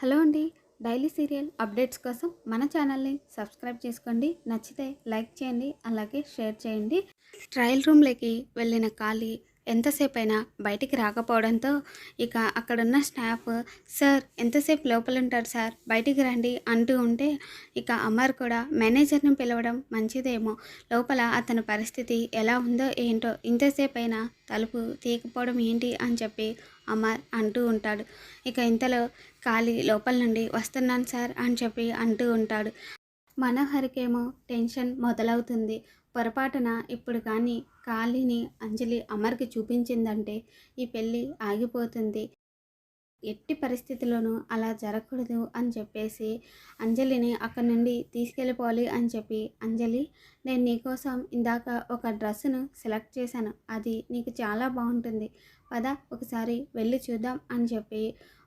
Hello అండి daily serial updates కోసం మన ఛానల్ని సబ్స్క్రైబ్ చేసుకోండి. నచ్చితే లైక్ చేయండి అలాగే షేర్ చేయండి. ట్రయల్ రూమ్లోకి వెళ్ళిన ఖాళీ ఎంతసేపు అయినా బయటికి రాకపోవడంతో ఇక అక్కడున్న స్టాఫ్ సార్ ఎంతసేపు లోపల ఉంటారు సార్? బయటికి రండి అంటూ ఉంటే ఇక అమర్ కూడా మేనేజర్ని పిలవడం మంచిదేమో. లోపల అతని పరిస్థితి ఎలా ఉందో ఏంటో ఇంతసేపు అయినా తలుపు తీయకపోవడం ఏంటి అని చెప్పి అమర్ అంటూ ఉంటాడు. ఇక ఇంతలో ఖాళీ లోపల నుండి వస్తున్నాను సార్ అని చెప్పి అంటూ ఉంటాడు. మనోహర్కేమో టెన్షన్ మొదలవుతుంది. పొరపాటున ఇప్పుడు కానీ ఖాళీని అంజలి అమర్కి చూపించిందంటే ఈ పెళ్ళి ఆగిపోతుంది. ఎట్టి పరిస్థితుల్లోనూ అలా జరగకూడదు అని చెప్పేసి అంజలిని అక్కడి నుండి తీసుకెళ్ళిపోవాలి అని చెప్పి అంజలి నేను నీకోసం ఇందాక ఒక డ్రెస్సును సెలెక్ట్ చేశాను. అది నీకు చాలా బాగుంటుంది. పద ఒకసారి వెళ్ళి చూద్దాం అని చెప్పి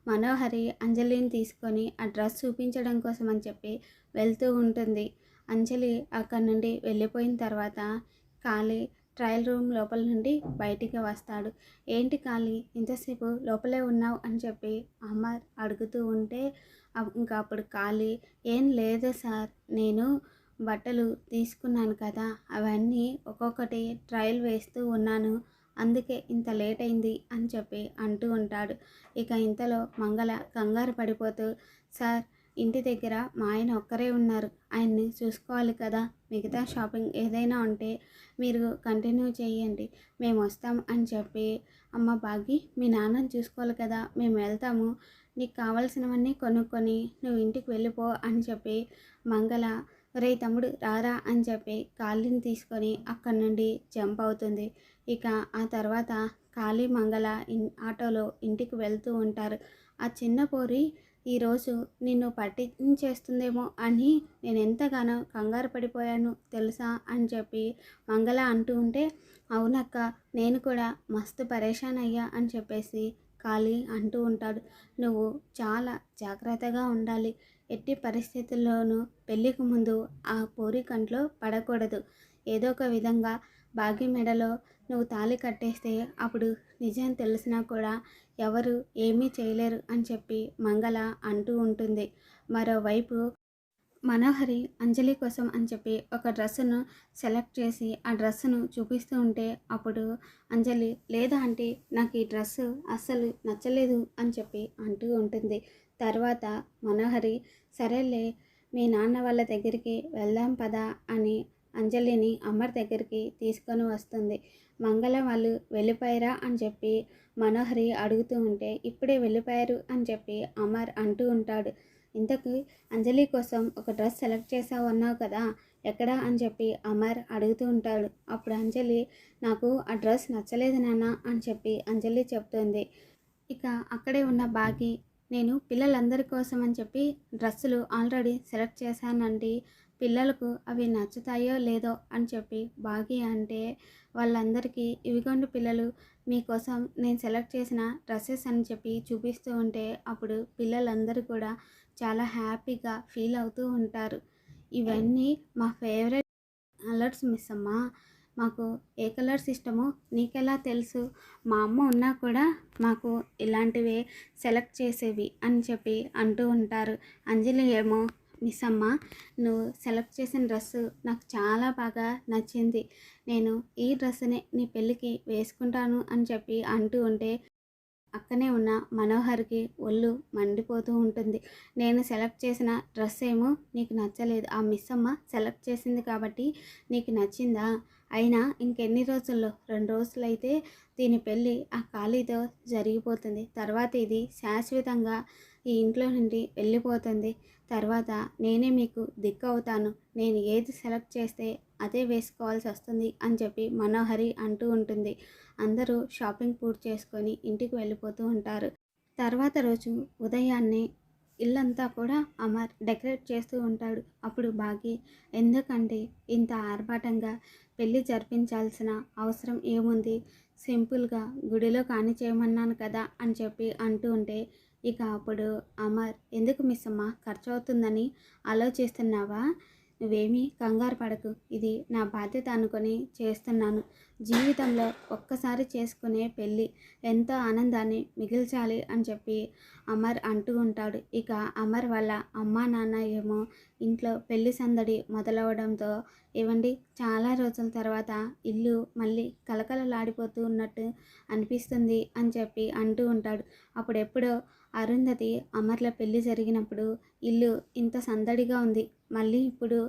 మనోహరి అంజలిని తీసుకొని ఆ డ్రెస్ చూపించడం కోసం అని చెప్పి వెళ్తూ ఉంటుంది. అంజలి అక్కడి నుండి వెళ్ళిపోయిన తర్వాత ఖాళీ ట్రయల్ రూమ్ లోపల నుండి బయటికి వస్తాడు. ఏంటి ఖాళీ ఇంతసేపు లోపలే ఉన్నావు అని చెప్పి అమ్మ అడుగుతూ ఉంటే ఇంకా అప్పుడు ఖాళీ ఏం లేదు సార్. నేను బట్టలు తీసుకున్నాను కదా. అవన్నీ ఒక్కొక్కటి ట్రయల్ వేస్తూ ఉన్నాను. అందుకే ఇంత లేట్ అయింది అని చెప్పి అంటూ ఉంటాడు. ఇక ఇంతలో మంగళ కంగారు పడిపోతూ సార్ ఇంటి దగ్గర మా ఆయన ఒక్కరే ఉన్నారు. ఆయన్ని చూసుకోవాలి కదా. మిగతా షాపింగ్ ఏదైనా ఉంటే మీరు కంటిన్యూ చేయండి. మేము వస్తాం అని చెప్పి అమ్మ బాగి మీ నాన్నని చూసుకోవాలి కదా. మేము వెళ్తాము. నీకు కావాల్సినవన్నీ కొనుక్కొని నువ్వు ఇంటికి వెళ్ళిపో అని చెప్పి మంగళ రే తమ్ముడు రారా అని చెప్పి కాళ్ళని తీసుకొని అక్కడి నుండి జంప్ అవుతుంది. ఇక ఆ తర్వాత కాళీ మంగళ ఇన్ ఆటోలో ఇంటికి వెళ్తూ ఉంటారు. ఆ చిన్న పోరి ఈరోజు నిన్ను పట్టించేస్తుందేమో అని నేను ఎంతగానో కంగారు పడిపోయాను తెలుసా? అని చెప్పి మంగళ అంటూ ఉంటే అవునక్క నేను కూడా మస్తు పరేషాన్ అయ్యా అని చెప్పేసి ఖాళీ అంటూ ఉంటాడు. నువ్వు చాలా జాగ్రత్తగా ఉండాలి. ఎట్టి పరిస్థితుల్లోనూ పెళ్ళికి ముందు ఆ పోరి కంట్లో పడకూడదు. ఏదో ఒక విధంగా భాగ్య మెడలో నువ్వు తాళి కట్టేస్తే అప్పుడు నిజం తెలిసినా కూడా ఎవరు ఏమీ చేయలేరు అని చెప్పి మంగళ అంటూ ఉంటుంది. మరోవైపు మనోహరి అంజలి కోసం అని చెప్పి ఒక డ్రెస్సును సెలెక్ట్ చేసి ఆ డ్రెస్సును చూపిస్తూ ఉంటే అప్పుడు అంజలి లేదా అంటే నాకు ఈ డ్రెస్సు అస్సలు నచ్చలేదు అని చెప్పి అంటూ ఉంటుంది. తర్వాత మనోహరి సరేలే మీ నాన్న వాళ్ళ దగ్గరికి వెళ్దాం పదా అని అంజలిని అమర్ దగ్గరికి తీసుకొని వస్తుంది. మంగళ వాళ్ళు వెళ్ళిపోయారా? అని చెప్పి మనోహరి అడుగుతూ ఉంటే ఇప్పుడే వెళ్ళిపోయారు అని చెప్పి అమర్ అంటూ ఉంటాడు. ఇంతకు అంజలి కోసం ఒక డ్రెస్ సెలెక్ట్ చేసావు అన్నావు కదా ఎక్కడా? అని చెప్పి అమర్ అడుగుతూ ఉంటాడు. అప్పుడు అంజలి నాకు ఆ డ్రెస్ నచ్చలేదు నాన్న అని చెప్పి అంజలి చెప్తుంది. ఇక అక్కడే ఉన్న బాగి నేను పిల్లలందరి కోసం అని చెప్పి డ్రెస్సులు ఆల్రెడీ సెలెక్ట్ చేశానండి పిల్లలకు అవి నచ్చుతాయో లేదో అని చెప్పి బాగి అంటే వాళ్ళందరికీ ఇవిగోండి పిల్లలు మీకోసం నేను సెలెక్ట్ చేసిన డ్రెస్సెస్ అని చెప్పి చూపిస్తూ ఉంటే అప్పుడు పిల్లలందరూ కూడా చాలా హ్యాపీగా ఫీల్ అవుతూ ఉంటారు. ఇవన్నీ మా ఫేవరెట్ కలర్స్ మిస్ అమ్మా. మాకు ఏ కలర్స్ ఇష్టమో నీకెలా తెలుసు? మా అమ్మ ఉన్నా కూడా మాకు ఇలాంటివే సెలెక్ట్ చేసేవి అని చెప్పి అంటూ ఉంటారు. అంజలి ఏమో మిస్ అమ్మ నువ్వు సెలెక్ట్ చేసిన డ్రెస్సు నాకు చాలా బాగా నచ్చింది. నేను ఈ డ్రెస్సునే నీ పెళ్ళికి వేసుకుంటాను అని చెప్పి అంటూ ఉంటే అక్కనే ఉన్న మనోహర్కి ఒళ్ళు మండిపోతూ ఉంటుంది. నేను సెలెక్ట్ చేసిన డ్రెస్ ఏమో నీకు నచ్చలేదు. ఆ మిస్ అమ్మ సెలెక్ట్ చేసింది కాబట్టి నీకు నచ్చిందా? అయినా ఇంకెన్ని రోజుల్లో? రెండు రోజులైతే దీని పెళ్ళి ఆ ఖాళీతో జరిగిపోతుంది. తర్వాత ఇది శాశ్వతంగా ఈ ఇంట్లో నుండి వెళ్ళిపోతుంది. తర్వాత నేనే మీకు దిక్కు అవుతాను. నేను ఏది సెలెక్ట్ చేస్తే అదే వేసుకోవాల్సి వస్తుంది అని చెప్పి మనోహరి అంటూ ఉంటుంది. అందరూ షాపింగ్ పూర్తి చేసుకొని ఇంటికి వెళ్ళిపోతూ ఉంటారు. తర్వాత రోజు ఉదయాన్నే ఇల్లంతా కూడా అమర్ డెకరేట్ చేస్తూ ఉంటాడు. అప్పుడు బాగి ఎందుకంటే ఇంత ఆర్భాటంగా పెళ్ళి జరిపించాల్సిన అవసరం ఏముంది? సింపుల్గా గుడిలో కాని చేయమన్నాను కదా అని చెప్పి అంటూ ఉంటే ఇక అప్పుడు అమర్ ఎందుకు మిస్ అమ్మ ఖర్చు అవుతుందని ఆలోచిస్తున్నావా? నువ్వేమీ కంగారు పడకు. ఇది నా బాధ్యత అనుకొని చేస్తున్నాను. జీవితంలో ఒక్కసారి చేసుకునే పెళ్ళి ఎంతో ఆనందాన్ని మిగిల్చాలి అని చెప్పి అమర్ అంటూ ఉంటాడు. ఇక అమర్ వాళ్ళ అమ్మా నాన్న ఏమో ఇంట్లో పెళ్ళి సందడి మొదలవడంతో ఇవ్వండి చాలా రోజుల తర్వాత ఇల్లు మళ్ళీ కలకలలాడిపోతూ ఉన్నట్టు అనిపిస్తుంది అని చెప్పి అంటూ ఉంటాడు. అప్పుడెప్పుడో అరుంధతి అమర్ల పెళ్ళి జరిగినప్పుడు ఇల్లు ఇంత సందడిగా ఉంది. మళ్ళీ ఇప్పుడు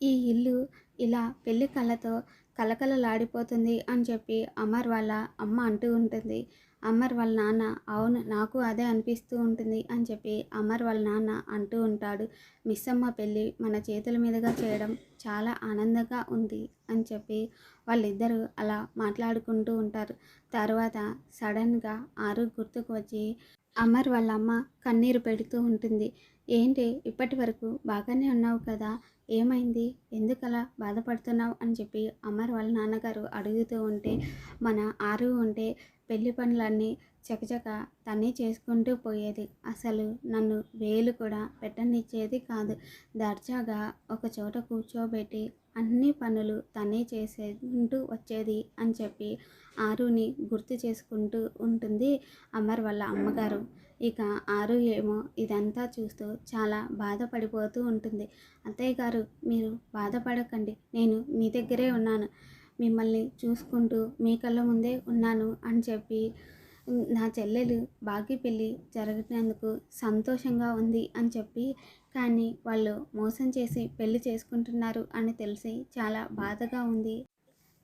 ఈ ఇల్లు ఇలా పెళ్ళి కళ్ళతో కలకలలాడిపోతుంది అని చెప్పి అమర్ వాళ్ళ అమ్మ అంటూ ఉంటుంది. అమర్ వాళ్ళ నాన్న అవును నాకు అదే అనిపిస్తూ ఉంటుంది అని చెప్పి అమర్ వాళ్ళ నాన్న అంటూ ఉంటాడు. మిస్సమ్మ పెళ్ళి మన చేతుల మీదుగా చేయడం చాలా ఆనందంగా ఉంది అని చెప్పి వాళ్ళిద్దరూ అలా మాట్లాడుకుంటూ ఉంటారు. తర్వాత సడన్గా ఆరు గుర్తుకు వచ్చి అమర్ వాళ్ళ అమ్మ కన్నీరు పెడుతూ ఉంటుంది. ఏంటి ఇప్పటి వరకు బాగానే ఉన్నావు కదా ఏమైంది? ఎందుకలా బాధపడుతున్నావు? అని చెప్పి అమర్ వాళ్ళ నాన్నగారు అడుగుతూ ఉంటే మన ఆరు ఉంటే పెళ్ళి పనులన్నీ చకచక తనే చేసుకుంటూ పోయేది. అసలు నన్ను వేలు కూడా పెట్టనిచ్చేది కాదు. దర్జాగా ఒక చోట కూర్చోబెట్టి అన్ని పనులు తనే చేసేంటూ వచ్చేది అని చెప్పి ఆరుని గుర్తు చేసుకుంటూ ఉంటుంది అమర్ వాళ్ళ అమ్మగారు. ఇక ఆరు ఏమో ఇదంతా చూస్తూ చాలా బాధపడిపోతూ ఉంటుంది. అత్తయ్య గారు మీరు బాధపడకండి నేను మీ దగ్గరే ఉన్నాను. మిమ్మల్ని చూసుకుంటూ మీ కళ్ళ ముందే ఉన్నాను అని చెప్పి నా చెల్లెలు బాకీ పెళ్ళి జరగటందుకు సంతోషంగా ఉంది అని చెప్పి కానీ వాళ్ళు మోసం చేసి పెళ్ళి చేసుకుంటున్నారు అని తెలిసి చాలా బాధగా ఉంది.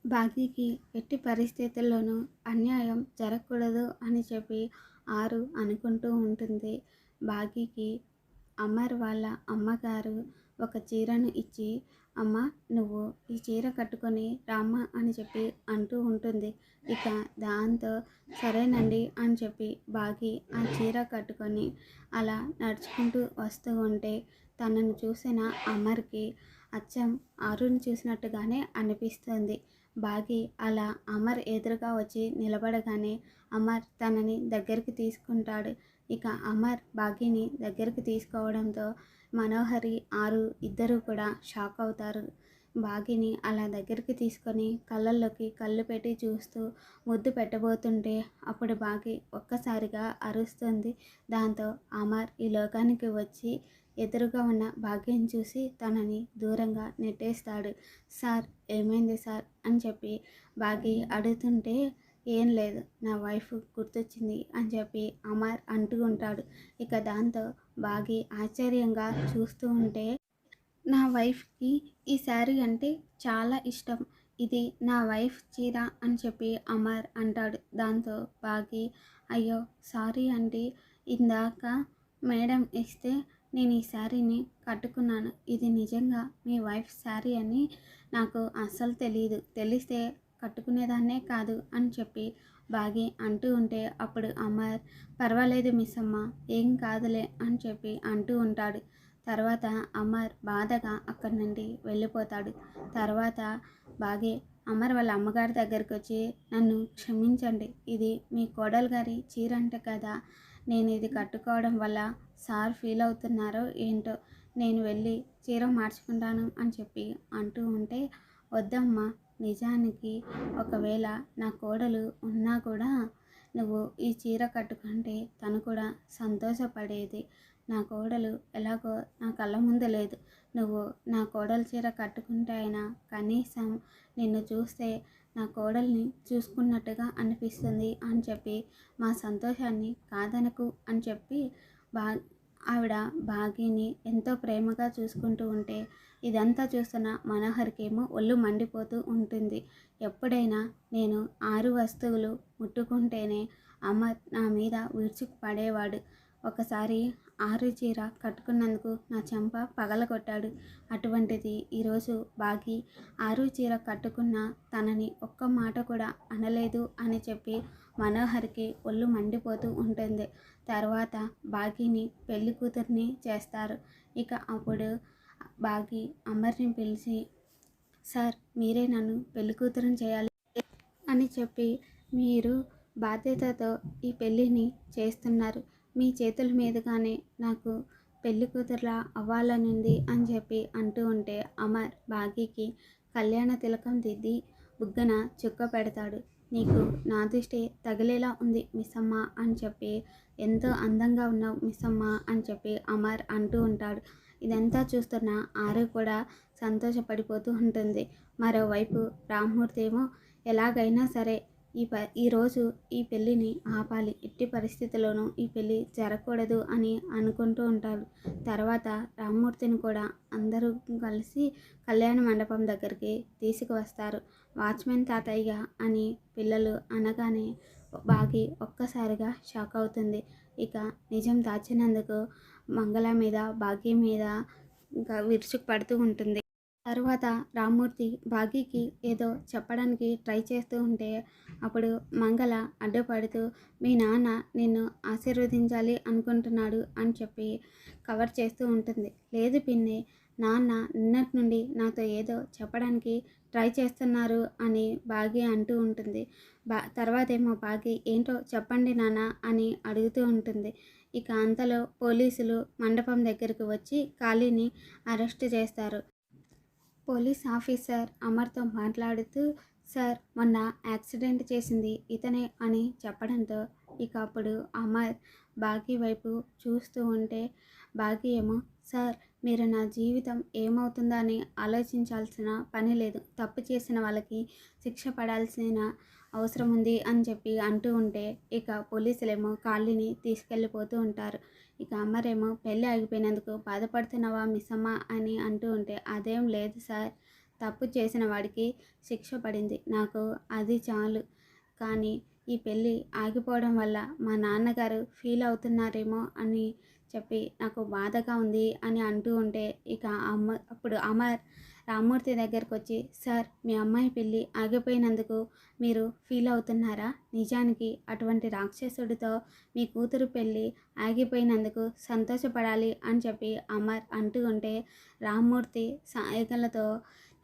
బాకీకి ఎట్టి పరిస్థితుల్లోనూ అన్యాయం జరగకూడదు అని చెప్పి ఆరు అనుకుంటూ ఉంటుంది. బాకీకి అమర్ వాళ్ళ అమ్మగారు ఒక చీరను ఇచ్చి అమ్మ నువ్వు ఈ చీర కట్టుకొని రామ్మ అని చెప్పి అంటూ ఉంటుంది. ఇక దాంతో సరేనండి అని చెప్పి బాగి ఆ చీర కట్టుకొని అలా నడుచుకుంటూ వస్తూ ఉంటే తనను చూసిన అమర్కి అచ్చం అరుణ్ చూసినట్టుగానే అనిపిస్తుంది. బాగి అలా అమర్ ఎదురుగా వచ్చి నిలబడగానే అమర్ తనని దగ్గరికి తీసుకుంటాడు. ఇక అమర్ బాగిని దగ్గరికి తీసుకోవడంతో మనోహరి ఆరు ఇద్దరు కూడా షాక్ అవుతారు. బాగిని అలా దగ్గరికి తీసుకొని కళ్ళల్లోకి కళ్ళు పెట్టి చూస్తూ ముద్దు పెట్టబోతుంటే అప్పుడు బాగి ఒక్కసారిగా అరుస్తుంది. దాంతో అమర్ ఈ లోకానికి వచ్చి ఎదురుగా ఉన్న భాగ్యం చూసి తనని దూరంగా నెట్టేస్తాడు. సార్ ఏమైంది సార్? అని చెప్పి బాగి అడుగుతుంటే ఏం లేదు నా వైఫ్ గుర్తొచ్చింది అని చెప్పి అమర్ అంటూ ఉంటాడు. ఇక దాంతో బాగి ఆశ్చర్యంగా చూస్తూ ఉంటే నా వైఫ్కి ఈ శారీ అంటే చాలా ఇష్టం. ఇది నా వైఫ్ చీర అని చెప్పి అమర్ అంటాడు. దాంతో బాగి అయ్యో సారీ అండి ఇందాక మేడం ఇస్తే నేను ఈ శారీని కట్టుకున్నాను. ఇది నిజంగా మీ వైఫ్ శారీ అని నాకు అస్సలు తెలియదు తెలిస్తే కట్టుకునేదాన్నే కాదు అని చెప్పి బాగి అంటూ ఉంటే అప్పుడు అమర్ పర్వాలేదు మిస్ అమ్మ ఏం కాదులే అని చెప్పి అంటూ ఉంటాడు. తర్వాత అమర్ బాధగా అక్కడి నుండి వెళ్ళిపోతాడు. తర్వాత బాగే అమర్ వాళ్ళ అమ్మగారి దగ్గరికి వచ్చి నన్ను క్షమించండి. ఇది మీ కోడలు గారి చీర అంట కదా. నేను ఇది కట్టుకోవడం వల్ల సార్ ఫీల్ అవుతున్నారో ఏంటో నేను వెళ్ళి చీర మార్చుకుంటాను అని చెప్పి అంటూ ఉంటే వద్దమ్మా నిజానికి ఒకవేళ నా కోడలు ఉన్నా కూడా నువ్వు ఈ చీర కట్టుకుంటే తను కూడా సంతోషపడేది. నా కోడలు ఎలాగో నా కళ్ళ ముందు లేదు. నువ్వు నా కోడలు చీర కట్టుకుంటే అయినా కనీసం నిన్ను చూస్తే నా కోడల్ని చూసుకున్నట్టుగా అనిపిస్తుంది అని చెప్పి మా సంతోషాన్ని కాదనకు అని చెప్పి బా ఆవిడ బాగిని ఎంతో ప్రేమగా చూసుకుంటూ ఉంటే ఇదంతా చూస్తున్న మనోహర్కేమో ఒళ్ళు మండిపోతూ ఉంటుంది. ఎప్పుడైనా నేను ఆరు వస్తువులు ముట్టుకుంటేనే అమ్మ నా మీద విరుచుకు పడేవాడు ఒకసారి ఆరు చీర కట్టుకున్నందుకు నా చెంప పగలగొట్టాడు. అటువంటిది ఈరోజు బాగి ఆరు చీర కట్టుకున్న తనని ఒక్క మాట కూడా అనలేదు అని చెప్పి మనోహర్కి ఒళ్ళు మండిపోతూ ఉంటుంది. తర్వాత బాగిని పెళ్ళి కూతుర్ని చేస్తారు. ఇక అప్పుడు బాగి అమర్ని పిలిచి సార్ మీరే నన్ను పెళ్ళి కూతురుని చేయాలి అని చెప్పి మీరు బాధ్యతతో ఈ పెళ్ళిని చేస్తున్నారు. మీ చేతుల మీదుగానే నాకు పెళ్ళి కూతురులా అవ్వాలనుంది అని చెప్పి అంటూ ఉంటే అమర్ బాగీకి కళ్యాణ తిలకం దిద్ది బుగ్గన చుక్క పెడతాడు. నీకు నా దృష్టి తగిలేలా ఉంది మిస్సమ్మ అని చెప్పి ఎంతో అందంగా ఉన్నావు మిస్సమ్మ అని చెప్పి అమర్ అంటూ ఉంటాడు. ఇదంతా చూస్తున్న ఆరు కూడా సంతోషపడిపోతూ ఉంటుంది. మరోవైపు రామ్మూర్తి ఏమో ఎలాగైనా సరే ఈ ప ఈరోజు ఈ పెళ్ళిని ఆపాలి. ఎట్టి పరిస్థితుల్లోనూ ఈ పెళ్ళి జరగకూడదు అని అనుకుంటూ ఉంటారు. తర్వాత రామ్మూర్తిని కూడా అందరూ కలిసి కళ్యాణ మండపం దగ్గరికి తీసుకువస్తారు. వాచ్మెన్ తాతయ్య అని పిల్లలు అనగానే బాగి ఒక్కసారిగా షాక్ అవుతుంది. ఇక నిజం దాచినందుకు మంగళ మీద భాగ్యం మీద ఇంకా విరుచుకు పడుతూ ఉంటుంది. తరువాత రామ్మూర్తి భాగ్యకి ఏదో చెప్పడానికి ట్రై చేస్తూ ఉంటే అప్పుడు మంగళ అడ్డుపడుతూ మీ నాన్న నిన్ను ఆశీర్వదించాలి అనుకుంటున్నాడు అని చెప్పి కవర్ చేస్తూ ఉంటుంది. లేదు పిన్ని నాన్న నిన్నటి నుండి నాతో ఏదో చెప్పడానికి ట్రై చేస్తున్నారు అని బాగి అంటూ ఉంటుంది. బా తర్వాత ఏమో బాగి ఏంటో చెప్పండి నాన్న అని అడుగుతూ ఉంటుంది. ఇక అంతలో పోలీసులు మండపం దగ్గరికి వచ్చి ఖాళీని అరెస్ట్ చేస్తారు. పోలీస్ ఆఫీసర్ అమర్తో మాట్లాడుతూ సార్ మొన్న యాక్సిడెంట్ చేసింది ఇతనే అని చెప్పడంతో ఇక అప్పుడు అమర్ బాగీ వైపు చూస్తూ ఉంటే బాగీ ఏమో? సార్ మీరు నా జీవితం ఏమవుతుందో అని ఆలోచించాల్సిన పని లేదు. తప్పు చేసిన వాళ్ళకి శిక్ష పడాల్సిన అవసరం ఉంది అని చెప్పి అంటూ ఉంటే ఇక పోలీసులేమో కాళ్ళని తీసుకెళ్ళిపోతూ ఉంటారు. ఇక అమ్మరేమో పెళ్ళి ఆగిపోయినందుకు బాధపడుతున్నావా మిస్సమ్మ అని అంటూ ఉంటే అదేం లేదు సార్. తప్పు చేసిన వాడికి శిక్ష పడింది. నాకు అది చాలు. కానీ ఈ పెళ్ళి ఆగిపోవడం వల్ల మా నాన్నగారు ఫీల్ అవుతున్నారేమో అని చెప్పి నాకు బాధగా ఉంది అని అంటూ ఉంటే ఇక అమ్మ అప్పుడు అమర్ రామ్మూర్తి దగ్గరకు వచ్చి సార్ మీ అమ్మాయి పెళ్ళి ఆగిపోయినందుకు మీరు ఫీల్ అవుతున్నారా? నిజానికి అటువంటి రాక్షసుడితో మీ కూతురు పెళ్ళి ఆగిపోయినందుకు సంతోషపడాలి అని చెప్పి అమర్ అంటూ ఉంటే రామ్మూర్తి సాయకలతో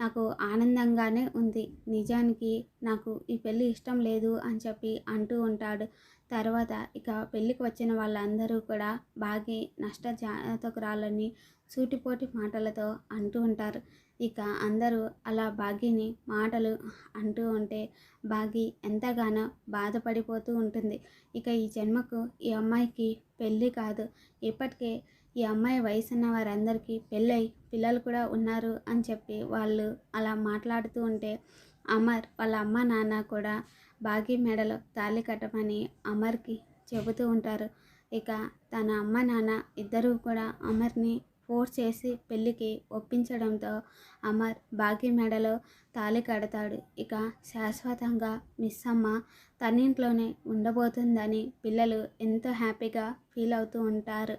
నాకు ఆనందంగానే ఉంది. నిజానికి నాకు ఈ పెళ్ళి ఇష్టం లేదు అని చెప్పి అంటూ ఉంటాడు. తర్వాత ఇక పెళ్ళికి వచ్చిన వాళ్ళందరూ కూడా బాగా నష్ట జాతకురాలని సూటిపోటి మాటలతో అంటూ ఉంటారు. ఇక అందరూ అలా భాగ్యని మాటలు అంటూ ఉంటే భాగ్య ఎంతగానో బాధపడిపోతూ ఉంటుంది. ఇక ఈ జన్మకు ఈ అమ్మాయికి పెళ్ళి కాదు. ఇప్పటికే ఈ అమ్మాయి వయసున్న వారందరికీ పెళ్ళై పిల్లలు కూడా ఉన్నారు అని చెప్పి వాళ్ళు అలా మాట్లాడుతూ ఉంటే అమర్ వాళ్ళ అమ్మ నాన్న కూడా భాగ్య మెడలో తాళి కట్టమని అమర్కి చెబుతూ ఉంటారు. ఇక తన అమ్మ నాన్న ఇద్దరూ కూడా అమర్ని ఫోర్స్ చేసి పెళ్ళికి ఒప్పించడంతో అమర్ బాగి మెడలో తాళి కడతాడు. ఇక శాశ్వతంగా మిస్ అమ్మ తన్నింట్లోనే ఉండబోతుందని పిల్లలు ఎంతో హ్యాపీగా ఫీల్ అవుతూ ఉంటారు.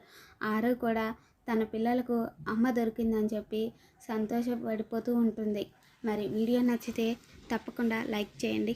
ఆరు కూడా తన పిల్లలకు అమ్మ దొరికిందని చెప్పి సంతోషపడిపోతూ ఉంటుంది. మరి వీడియో నచ్చితే తప్పకుండా లైక్ చేయండి.